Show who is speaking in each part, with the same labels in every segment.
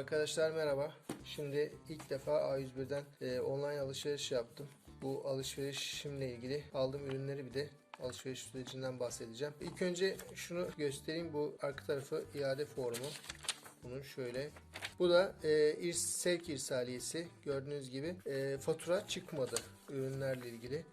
Speaker 1: Arkadaşlar merhaba. Şimdi ilk defa A101'den e, online alışveriş yaptım. Bu alışverişimle ilgili aldığım ürünleri bir de alışveriş sürecinden bahsedeceğim. İlk önce şunu göstereyim. Bu arka tarafı iade formu. Bunun şöyle. Bu da e, irs- sevk irsaliyesi. Gördüğünüz gibi e, fatura çıkmadı ürünlerle ilgili.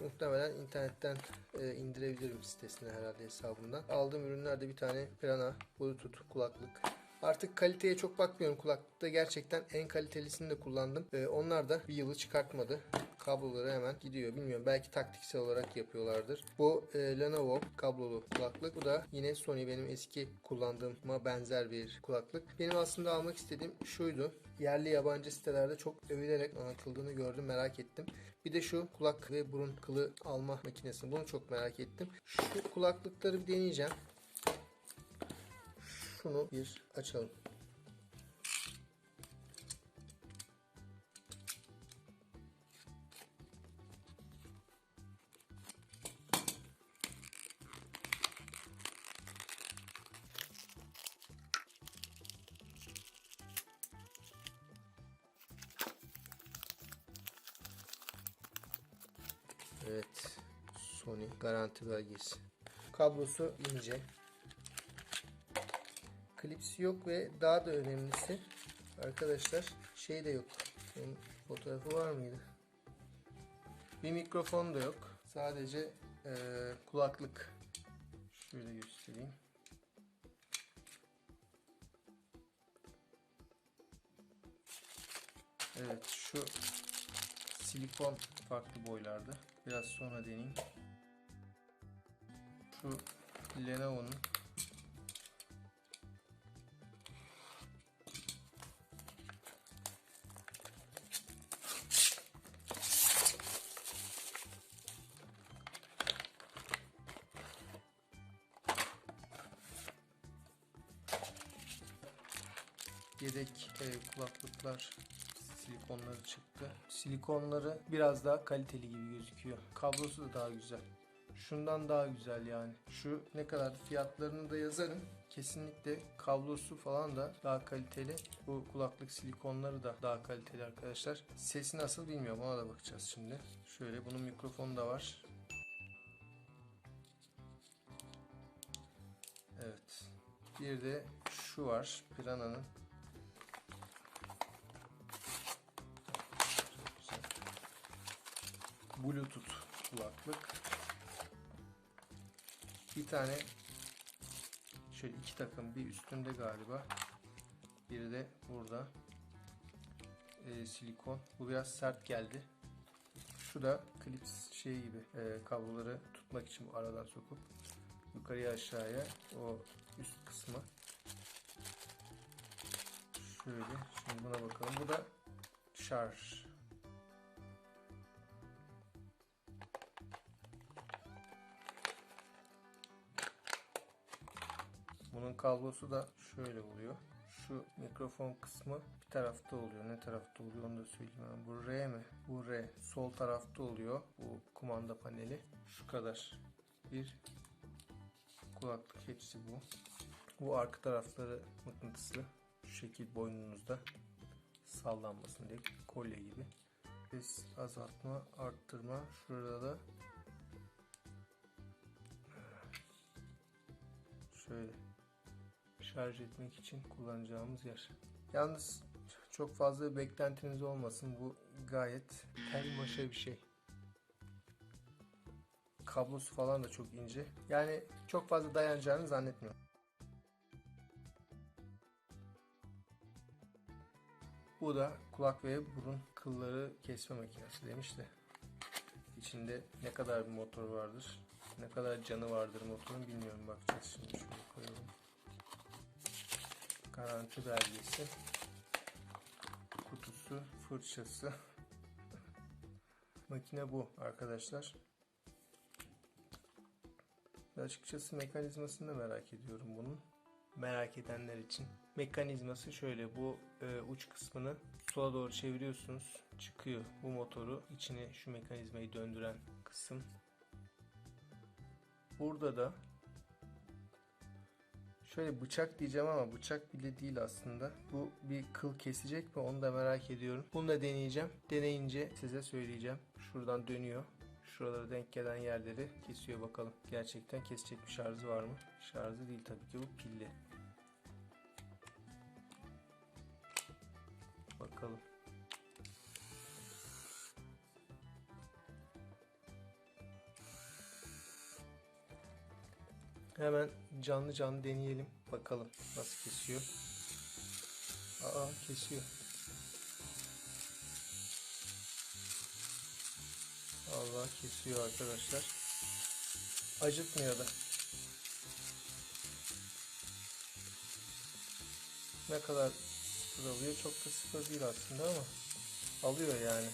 Speaker 1: Muhtemelen internetten e, indirebilirim sitesine herhalde hesabımdan. Aldığım ürünlerde bir tane Prana Bluetooth kulaklık. Artık kaliteye çok bakmıyorum kulaklıkta. Gerçekten en kalitelisini de kullandım. E, onlar da bir yılı çıkartmadı. Kabloları hemen gidiyor. Bilmiyorum belki taktiksel olarak yapıyorlardır. Bu e, Lenovo kablolu kulaklık. Bu da yine Sony benim eski kullandığıma benzer bir kulaklık. Benim aslında almak istediğim şuydu. Yerli yabancı sitelerde çok övülerek anlatıldığını gördüm merak ettim. Bir de şu kulak ve burun kılı alma makinesi. Bunu çok merak ettim. Şu kulaklıkları bir deneyeceğim. Şunu bir açalım. Evet. Sony garanti belgesi. Kablosu ince. Klipsi yok ve daha da önemlisi arkadaşlar şey de yok. Bunun fotoğrafı var mıydı? Bir mikrofon da yok. Sadece eee, kulaklık. Şöyle göstereyim. Evet şu silikon farklı boylarda. Biraz sonra deneyeyim. Şu Lenovo'nun yedek e, kulaklıklar silikonları çıktı. Silikonları biraz daha kaliteli gibi gözüküyor. Kablosu da daha güzel. Şundan daha güzel yani. Şu ne kadar fiyatlarını da yazarım. Kesinlikle kablosu falan da daha kaliteli. Bu kulaklık silikonları da daha kaliteli arkadaşlar. Sesi nasıl bilmiyorum ona da bakacağız şimdi. Şöyle bunun mikrofonu da var. Evet. Bir de şu var. Piranha'nın Bluetooth kulaklık. Bir tane şöyle iki takım bir üstünde galiba. Biri de burada. Ee, silikon. Bu biraz sert geldi. Şu da klips şey gibi e, kabloları tutmak için aradan sokup yukarıya aşağıya o üst kısmı. Şöyle şimdi buna bakalım. Bu da şarj. Bunun kablosu da şöyle oluyor. Şu mikrofon kısmı bir tarafta oluyor. Ne tarafta oluyor onu da söyleyeyim. Bu R mi? Bu R. Sol tarafta oluyor. Bu kumanda paneli. Şu kadar. Bir kulaklık hepsi bu. Bu arka tarafları mıknatıslı. Şu şekil boynunuzda sallanmasın diye kolye gibi. Ses azaltma, arttırma. Şurada da şöyle şarj etmek için kullanacağımız yer. Yalnız çok fazla beklentiniz olmasın. Bu gayet tel maşa bir şey. Kablosu falan da çok ince. Yani çok fazla dayanacağını zannetmiyorum. Bu da kulak ve burun kılları kesme makinesi demişti. İçinde ne kadar bir motor vardır, ne kadar canı vardır motorun bilmiyorum. Bakacağız şimdi şöyle koyalım garanti belgesi. Kutusu fırçası. Makine bu arkadaşlar. Açıkçası mekanizmasını da merak ediyorum bunun. Merak edenler için. Mekanizması şöyle bu e, uç kısmını sola doğru çeviriyorsunuz çıkıyor bu motoru. İçine şu mekanizmayı döndüren kısım. Burada da Şöyle bıçak diyeceğim ama bıçak bile değil aslında. Bu bir kıl kesecek mi onu da merak ediyorum. Bunu da deneyeceğim. Deneyince size söyleyeceğim. Şuradan dönüyor. Şuralara denk gelen yerleri kesiyor bakalım. Gerçekten kesecek bir şarjı var mı? Şarjı değil tabii ki bu pilli. Bakalım. Hemen canlı canlı deneyelim. Bakalım nasıl kesiyor. Aa kesiyor. Allah kesiyor arkadaşlar. Acıtmıyor da. Ne kadar sıfır alıyor? Çok da sıfır değil aslında ama alıyor yani.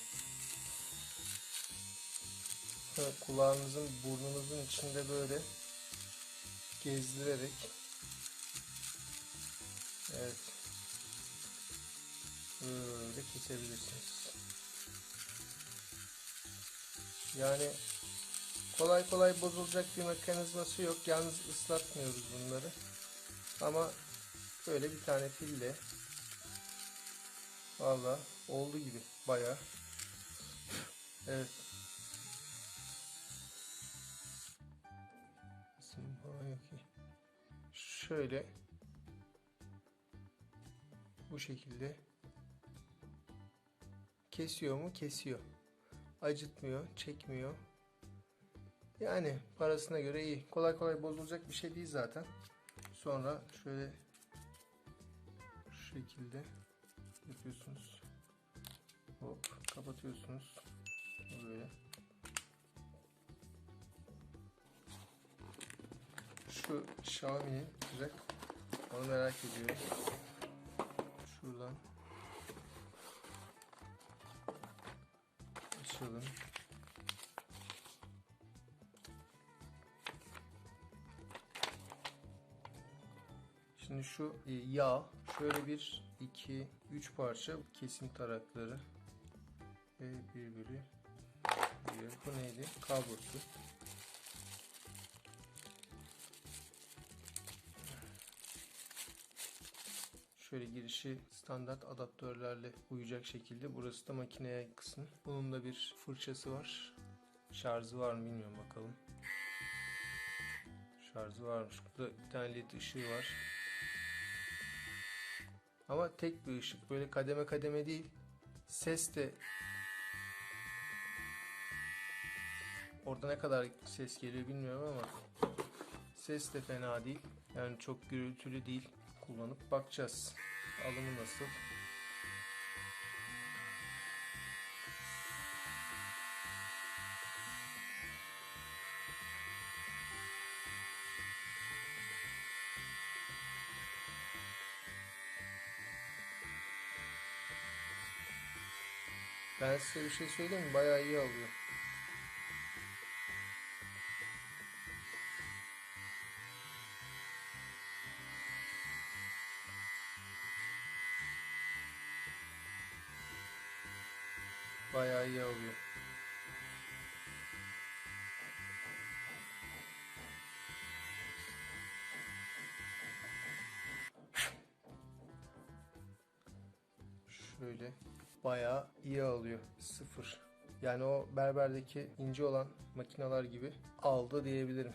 Speaker 1: Ha, Kulağınızın, burnunuzun içinde böyle gezdirerek evet böyle kesebilirsiniz. Yani kolay kolay bozulacak bir mekanizması yok. Yalnız ıslatmıyoruz bunları. Ama böyle bir tane pille valla oldu gibi baya. evet. Şöyle bu şekilde kesiyor mu? Kesiyor. Acıtmıyor, çekmiyor. Yani parasına göre iyi. Kolay kolay bozulacak bir şey değil zaten. Sonra şöyle şu şekilde yapıyorsunuz. Hop kapatıyorsunuz. Böyle. Şu Xiaomi'nin güzel. Onu merak ediyorum. Şuradan açalım. Şimdi şu e, yağ şöyle bir, iki, üç parça kesim tarakları ve bir bölü bir. Bu neydi? Kablosu. Şöyle girişi standart adaptörlerle uyacak şekilde. Burası da makineye kısmı. Bunun da bir fırçası var. Şarjı var mı bilmiyorum bakalım. Şarjı varmış. Burada bir tane led ışığı var. Ama tek bir ışık. Böyle kademe kademe değil. Ses de Orada ne kadar ses geliyor bilmiyorum ama ses de fena değil. Yani çok gürültülü değil. Kullanıp bakacağız. Alımı nasıl? Ben size bir şey söyleyeyim mi? Bayağı iyi alıyor. Bayağı iyi alıyor. Şöyle bayağı iyi alıyor. Sıfır. Yani o berberdeki ince olan makineler gibi aldı diyebilirim.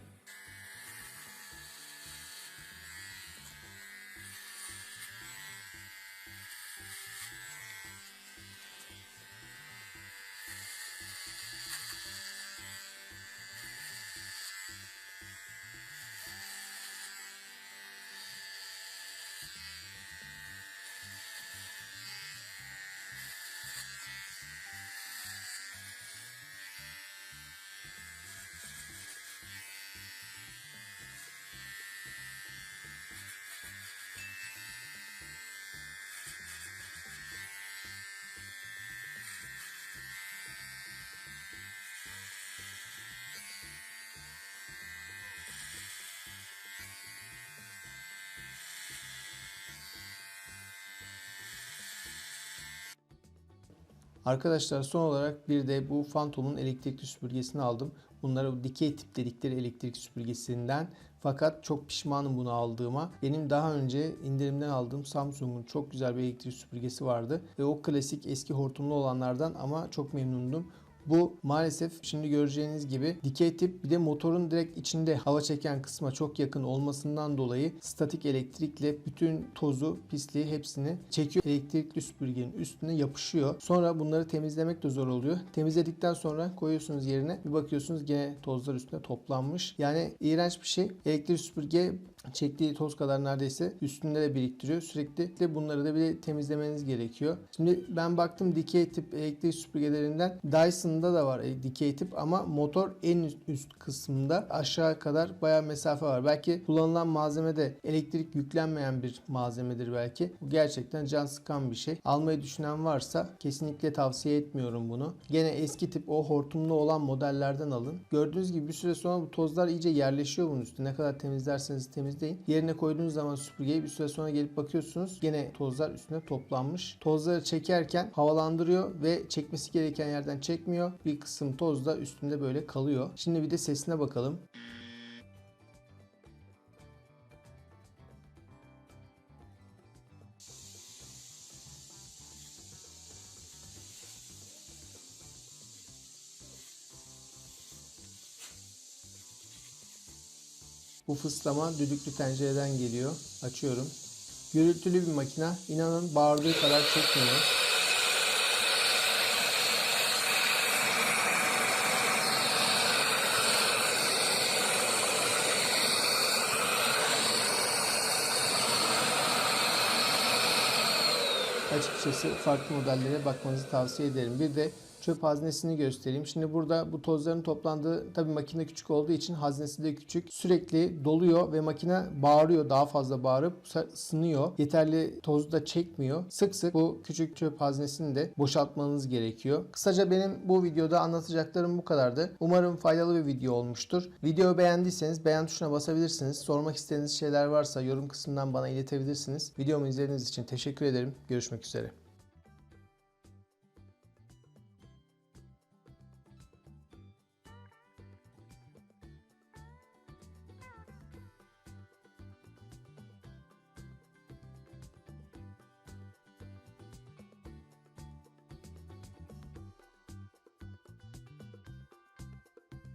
Speaker 1: Arkadaşlar son olarak bir de bu Phantom'un elektrikli süpürgesini aldım.
Speaker 2: Bunlara bu dikey tip dedikleri elektrik süpürgesinden. Fakat çok pişmanım bunu aldığıma. Benim daha önce indirimden aldığım Samsung'un çok güzel bir elektrik süpürgesi vardı. Ve o klasik eski hortumlu olanlardan ama çok memnundum. Bu maalesef şimdi göreceğiniz gibi dikey tip bir de motorun direkt içinde hava çeken kısma çok yakın olmasından dolayı statik elektrikle bütün tozu, pisliği hepsini çekiyor. Elektrikli süpürgenin üstüne yapışıyor. Sonra bunları temizlemek de zor oluyor. Temizledikten sonra koyuyorsunuz yerine bir bakıyorsunuz gene tozlar üstüne toplanmış. Yani iğrenç bir şey. Elektrikli süpürge çektiği toz kadar neredeyse üstünde de biriktiriyor. Sürekli de bunları da bir temizlemeniz gerekiyor. Şimdi ben baktım dikey tip elektrik süpürgelerinden Dyson'da da var e, dikey tip ama motor en üst, kısmında aşağı kadar bayağı mesafe var. Belki kullanılan malzeme de elektrik yüklenmeyen bir malzemedir belki. Bu gerçekten can sıkan bir şey. Almayı düşünen varsa kesinlikle tavsiye etmiyorum bunu. Gene eski tip o hortumlu olan modellerden alın. Gördüğünüz gibi bir süre sonra bu tozlar iyice yerleşiyor bunun üstüne. Ne kadar temizlerseniz temizleyin. Yerine koyduğunuz zaman süpürgeyi bir süre sonra gelip bakıyorsunuz. Gene tozlar üstüne toplanmış. Tozları çekerken havalandırıyor ve çekmesi gereken yerden çekmiyor. Bir kısım toz da üstünde böyle kalıyor. Şimdi bir de sesine bakalım. Bu fıslama düdüklü tencereden geliyor. Açıyorum. Gürültülü bir makina. İnanın bağırdığı kadar çekmiyor. Açıkçası farklı modellere bakmanızı tavsiye ederim. Bir de çöp haznesini göstereyim. Şimdi burada bu tozların toplandığı tabi makine küçük olduğu için haznesi de küçük. Sürekli doluyor ve makine bağırıyor. Daha fazla bağırıp ısınıyor. Yeterli tozu da çekmiyor. Sık sık bu küçük çöp haznesini de boşaltmanız gerekiyor. Kısaca benim bu videoda anlatacaklarım bu kadardı. Umarım faydalı bir video olmuştur. Videoyu beğendiyseniz beğen tuşuna basabilirsiniz. Sormak istediğiniz şeyler varsa yorum kısmından bana iletebilirsiniz. Videomu izlediğiniz için teşekkür ederim. Görüşmek üzere.